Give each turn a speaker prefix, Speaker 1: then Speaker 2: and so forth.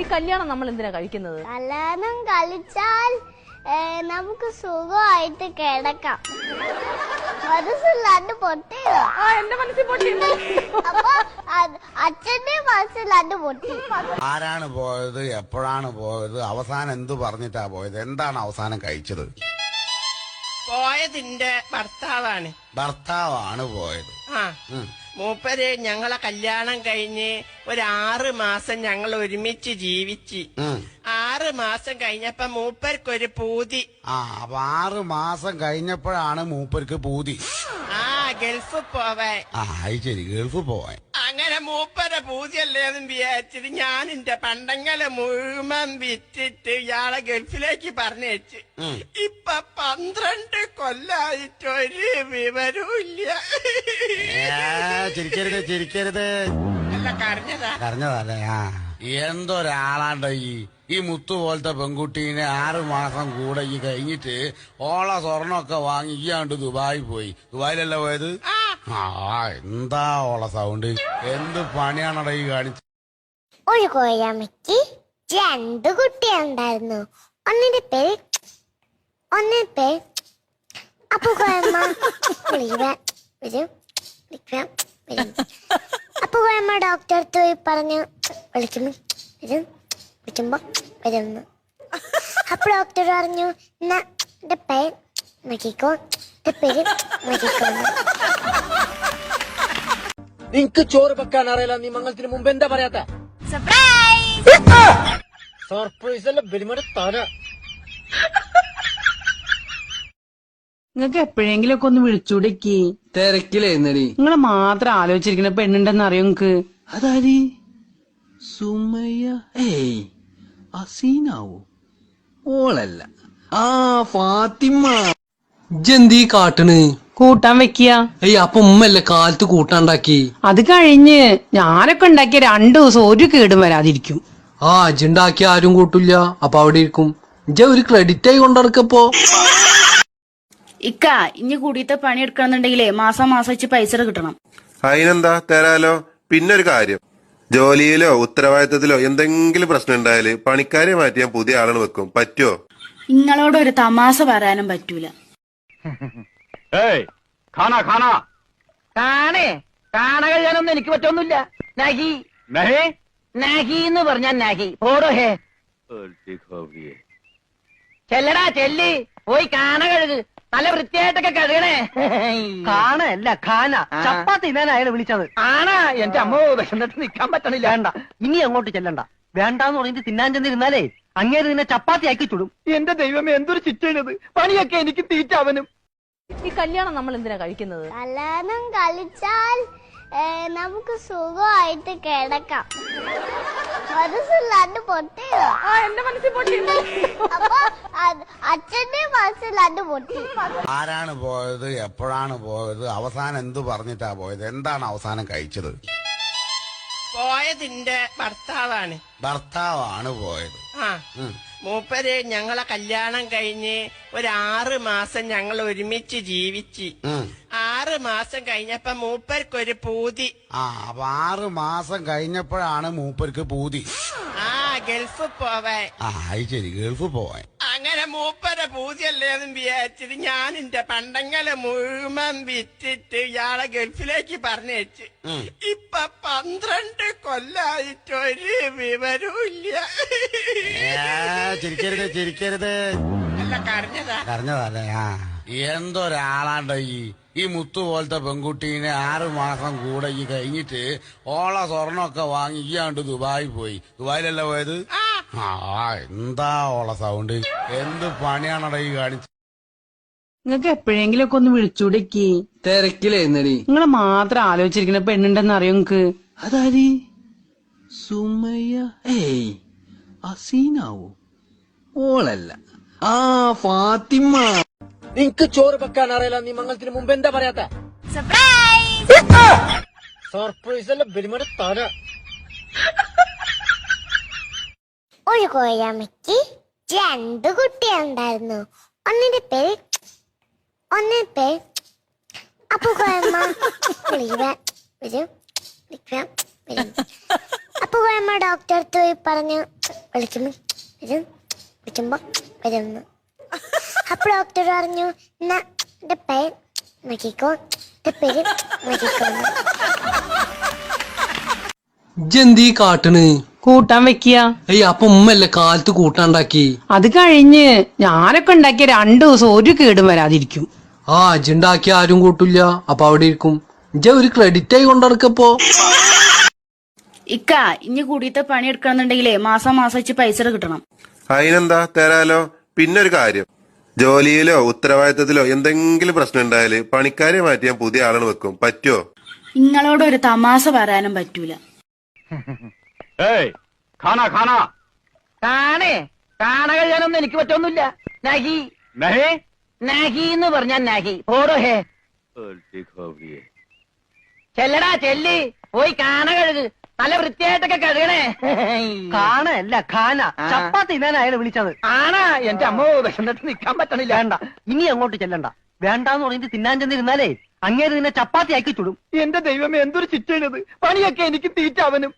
Speaker 1: ഈ കല്യാണം നമ്മൾ എന്തിനാ കഴിക്കുന്നത്?
Speaker 2: കല്യാണം കളിച്ചാൽ നമുക്ക് സുഖമായിട്ട് കിടക്കാം. മനസ്സിലാണ്ട്
Speaker 1: എന്റെ മനസ്സിൽ പൊട്ടി.
Speaker 2: അപ്പൊ അച്ഛന്റെ മനസ്സിലാണ്ട് പൊട്ടി.
Speaker 3: ആരാണ് പോയത്? എപ്പോഴാണ് പോയത്? അവസാനം എന്ത് പറഞ്ഞിട്ടാ പോയത്? എന്താണ് അവസാനം കഴിച്ചത്?
Speaker 4: പോയതിന്റെ ഭർത്താവാണ്.
Speaker 3: ഭർത്താവാണ് പോയത്.
Speaker 4: ആ. മൂപ്പര് ഞങ്ങളെ കല്യാണം കഴിഞ്ഞ് ഒരു ആറ് മാസം ഞങ്ങൾ ഒരുമിച്ച് ജീവിച്ച്.
Speaker 3: ഉം.
Speaker 4: ആറ് മാസം കഴിഞ്ഞപ്പോ മൂപ്പർക്കൊരു പൂതി.
Speaker 3: ആ അപ്പൊ ആറ് മാസം കഴിഞ്ഞപ്പോഴാണ് മൂപ്പർക്ക് പൂതി.
Speaker 4: ആ ഗൾഫ് പോവാൻ.
Speaker 3: ആ അത് ശരി ഗൾഫ് പോവാൻ.
Speaker 4: അങ്ങനെ മൂപ്പരെ പൂതിയല്ലേന്നും വിചാരിച്ചിട്ട് ഞാൻ എന്റെ പണ്ടങ്ങളെ മുഴുവൻ വിറ്റിട്ട് ഇയാളെ ഗൾഫിലേക്ക് പറഞ്ഞയച്ച്. ഇപ്പൊ പന്ത്രണ്ട് കൊല്ലായിട്ട് ഒരു വിവരവും ഇല്ല.
Speaker 3: ചിരിക്കരുത് ചിരിക്കരുത്. കരഞ്ഞതല്ലേ? ആ. എന്തൊരാളാണ്ട ഈ ഈ മുത്തു പോലത്തെ പെൺകുട്ടീനെ ആറ് മാസം കൂടെ ഈ കഴിഞ്ഞിട്ട് ഓള സ്വർണമൊക്കെ വാങ്ങി ഇയാണ്ട് ദുബായി പോയി. ദുബായിലല്ല പോയത്?
Speaker 4: ആ.
Speaker 3: എന്താ ഓള സൗണ്ട്? എന്ത് പണിയാണടാ ഈ കാണിച്ചത്
Speaker 2: ഒരു കോയമ്മയ്ക്ക് രണ്ട് കുട്ടിയുണ്ടായിരുന്നു ഒന്നിന്റെ പേര് ഒന്നിന്റെ പേര് അപ്പൊ കോയമ്മ വരും. അപ്പൊ അമ്മ ഡോക്ടർ അടുത്ത് പോയി പറഞ്ഞു വിളിക്കുമ്പോ വരും വിളിക്കുമ്പോ വരുന്നു. അപ്പൊ ഡോക്ടർ പറഞ്ഞു എന്നാ എന്റെ പേര് നോക്കിക്കോ എന്റെ പേര് നോക്കിക്കോ.
Speaker 5: നിനക്ക് ചോറ് വെക്കാൻ അറിയില്ല നീ മംഗളത്തിന് മുമ്പ് എന്താ പറയാത്ത? സർപ്രൈസ് അല്ല ബലിമയുടെ തല.
Speaker 6: നിങ്ങൾക്ക് എപ്പോഴെങ്കിലും ഒക്കെ ഒന്ന് വിളിച്ചൂടേക്ക്
Speaker 7: തിരക്കിലായിരുന്നടി.
Speaker 6: നിങ്ങൾ മാത്രം ആലോചിച്ചിരിക്കുന്ന പെണ്ണുണ്ടെന്ന് അറിയോ നിങ്ങക്ക്?
Speaker 7: അതാരി? സുമയ്യ. ഏയ് അസീനാവോ? ഓളല്ല ആ ഫാത്തിമ. ജന്തി കാട്ടണ്?
Speaker 6: കൂട്ടാൻ വെക്കിയ?
Speaker 7: ഏയ് അപ്പൊ ഉമ്മല്ലേ കാലത്ത് കൂട്ടാണ്ടാക്കി?
Speaker 6: അത് കഴിഞ്ഞ് ഞാനൊക്കെ ഉണ്ടാക്കിയ രണ്ടു ദിവസം ഒരു കേടും വരാതിരിക്കും.
Speaker 7: ആ അജുണ്ടാക്കി ആരും കൂട്ടില്ല. അപ്പൊ അവിടെ ഇരിക്കും. ഇജ്ജ ഒരു ക്രെഡിറ്റ് ആയി കൊണ്ടിറക്കപ്പോ
Speaker 8: ഇക്ക ഇനി കൂടിയത്തെ പണി എടുക്കണമെന്നുണ്ടെങ്കിലേ മാസം മാസം വെച്ച് പൈസ കിട്ടണം.
Speaker 9: അതിനെന്താ തരാലോ? പിന്നെ ഒരു കാര്യം. ജോലിയിലോ ഉത്തരവാദിത്തത്തിലോ എന്തെങ്കിലും പ്രശ്നം ഉണ്ടായാൽ പണിക്കാരെ മാറ്റി ഞാൻ പുതിയ ആളുകൾ വെക്കും. പറ്റുമോ
Speaker 8: നിങ്ങളോട് ഒരു തമാശ പറയാനും പറ്റൂല.
Speaker 5: കാണേ കാണ കഴിയാനൊന്നും എനിക്ക് പറ്റൊന്നുമില്ല. നഹി. നഹി? എന്ന് നഹി. പോടോ ഹേ. ചെല്ലടാ ചെല്ലി. പോയി കാണ കഴുക്. നല്ല വൃത്തിയായിട്ടൊക്കെ കഴുകണേ. കാണല്ല ഖാന. ചപ്പാത്തി അയാൾ വിളിച്ചത്. ആണാ എന്റെ അമ്മ വിഷമത്തിൽ നിൽക്കാൻ പറ്റണില്ല. വേണ്ട ഇനി അങ്ങോട്ട് ചെല്ലണ്ട. വേണ്ടാന്ന് പറഞ്ഞിട്ട് തിന്നാൻ ചെന്നിരുന്നാലേ അങ്ങേര് നിന്നെ ചപ്പാത്തി ആക്കി ചുടും. എന്റെ ദൈവം എന്തൊരു ചിറ്റണത്. പണിയൊക്കെ എനിക്ക് തീറ്റാവനും.
Speaker 1: ഈ കല്യാണം നമ്മൾ എന്തിനാ കഴിക്കുന്നത്?
Speaker 2: കല്യാണം കളിച്ചാൽ നമുക്ക് സുഖമായിട്ട് കിടക്കാം. മനസ്സിലാണ്ട് പൊട്ടിയതാ.
Speaker 1: ആ എന്റെ മനസ്സിൽ പൊട്ടിയോ
Speaker 2: അപ്പൊ മനസ്സിലാണ്ട് പൊട്ടി.
Speaker 3: ആരാണ് പോയത്? എപ്പോഴാണ് പോയത്? അവസാനം എന്ത് പറഞ്ഞിട്ടാ പോയത്? എന്താണ് അവസാനം കഴിച്ചത്?
Speaker 4: പോയതിന്റെ ഭർത്താവാണ്.
Speaker 3: ഭർത്താവാണ് പോയത്.
Speaker 4: ആ.
Speaker 3: ഉം.
Speaker 4: മൂപ്പര് ഞങ്ങളെ കല്യാണം കഴിഞ്ഞ് ഒരു ആറ് മാസം ഞങ്ങൾ ഒരുമിച്ച് ജീവിച്ച്.
Speaker 3: ഉം.
Speaker 4: ആറ് മാസം കഴിഞ്ഞപ്പോ മൂപ്പർക്കൊരു പൂതി.
Speaker 3: ആ അപ്പൊ ആറ് മാസം കഴിഞ്ഞപ്പോഴാണ് മൂപ്പർക്ക് പൂതി.
Speaker 4: ആ ഗൾഫ് പോവാൻ.
Speaker 3: ആ അത് ശരി ഗൾഫ് പോവാൻ.
Speaker 4: അങ്ങനെ മൂപ്പരെ പൂതിയല്ലേന്നും വിചാരിച്ചിട്ട് ഞാൻ എന്റെ പണ്ടങ്ങളെ മുഴുവൻ വിറ്റിട്ട് ഇയാളെ ഗൾഫിലേക്ക് പറഞ്ഞയച്ച്.
Speaker 3: ഉം.
Speaker 4: ഇപ്പൊ പന്ത്രണ്ട് കൊല്ലായിട്ട് ഒരു വിവരവും ഇല്ല
Speaker 3: ചിരിക്കരുത് ചിരിക്കരുത്. കരഞ്ഞതല്ലേ ആ. എന്തൊരാളാണ്ട ഈ ഈ മുത്തു പോലത്തെ പെൺകുട്ടീനെ ആറു മാസം കൂടെ ഈ കഴിഞ്ഞിട്ട് ഓള സ്വർണമൊക്കെ വാങ്ങി ഇയാണ്ട് ദുബായി പോയി. ദുബായിലല്ല പോയത്?
Speaker 4: ആ.
Speaker 3: എന്താ ഓള സൗണ്ട്? എന്ത് പണിയാണടാ ഈ കാണിച്ചത്?
Speaker 6: നിങ്ങക്ക് എപ്പോഴെങ്കിലും ഒക്കെ ഒന്ന് വിളിച്ചൂടേക്ക്
Speaker 7: തിരക്കിലായിരുന്നടി
Speaker 6: നിങ്ങൾ മാത്രം ആലോചിച്ചിരിക്കുന്ന പെണ്ണുണ്ടെന്ന് അറിയോ നിങ്ങക്ക്?
Speaker 7: അതാരി? സുമയ്യ. ഏയ് അസീനാവോ? ഓളല്ല. ആ ഫാത്തിമ.
Speaker 5: നിനക്ക് ചോറ് വെക്കാൻ അറിയില്ല. നീ മംഗളത്തിന് മുമ്പ് എന്താ പറയാത്ത? സർപ്രൈസ് അല്ല ബലിമയുടെ തല.
Speaker 2: ഒരു കോയമ്മയ്ക്ക് രണ്ട് കുട്ടിയുണ്ടായിരുന്നു ഒന്നിന്റെ പേര് ഒന്നിന്റെ പേര് അപ്പൊ കോയമ്മ വിളിക്കുക വരും അപ്പൊ കോയമ്മ ഡോക്ടർ അടുത്ത് പോയി പറഞ്ഞു വിളിക്കുമ്പോ വരും വിളിക്കുമ്പോ വരുമെന്ന് അപ്പൊ ഡോക്ടർ പറഞ്ഞു എന്നാ എന്റെ പേര് നോക്കിക്കോ എന്റെ പേര് നോക്കിക്കോ എന്ന്."
Speaker 7: കാട്ടണ്?
Speaker 6: കൂട്ടാൻ വെക്കുക
Speaker 7: ഏയ് അപ്പൊ ഉമ്മല്ലേ കാലത്ത് കൂട്ടാണ്ടാക്കി?
Speaker 6: അത് കഴിഞ്ഞ് ഞാനൊക്കെ ഉണ്ടാക്കിയ രണ്ടു ദിവസം ഒരു കേടും വരാതിരിക്കും.
Speaker 7: ആ അജിണ്ടാക്കി ആരും കൂട്ടില്ല. അപ്പൊ അവിടെ ഇരിക്കും. ഇജ ഒരു ക്രെഡിറ്റ് ആയി കൊണ്ടിടക്കപ്പോ.
Speaker 8: ഇക്ക ഇനി കൂടിയത്തെ പണി എടുക്കണമെന്നുണ്ടെങ്കിലേ മാസം മാസം വെച്ച് പൈസ കിട്ടണം.
Speaker 9: അതിനെന്താ? തരാലോ? പിന്നെ ഒരു കാര്യം. ജോലിയിലോ ഉത്തരവാദിത്തത്തിലോ എന്തെങ്കിലും പ്രശ്നം ഉണ്ടായാൽ പണിക്കാരെ മാറ്റി ഞാൻ പുതിയ ആളാണ് വെക്കും. പറ്റുമോ
Speaker 8: നിങ്ങളോട് ഒരു തമാശ പറയാനും പറ്റൂല.
Speaker 5: കാണേ കാണ കഴിയാനൊന്നും എനിക്ക് പറ്റൊന്നുമില്ല. നഹി. നഹി? എന്ന് പറഞ്ഞാ നഹി. ഓടോ ഹേ. ചെല്ലടാ ചെല്ലി. പോയി കാണ കഴുക്. നല്ല വൃത്തിയായിട്ടൊക്കെ കഴുകണേ. കാണല്ല ഖാന. ചപ്പാത്തി ഞാൻ അയാളെ വിളിച്ചത്. ആണാ എന്റെ അമ്മ വിശന്നിട്ട് നിക്കാൻ പറ്റണില്ല. വേണ്ട ഇനി അങ്ങോട്ട് ചെല്ലണ്ട. വേണ്ടാന്ന് പറഞ്ഞിട്ട് തിന്നാൻ ചെന്നിരുന്നാലേ അങ്ങേര് നിന്നെ ചപ്പാത്തി ആക്കി ചുടും. എന്റെ ദൈവമേ എന്തൊരു ചിറ്റണത് പണിയൊക്കെ എനിക്ക് തീറ്റ അവനും.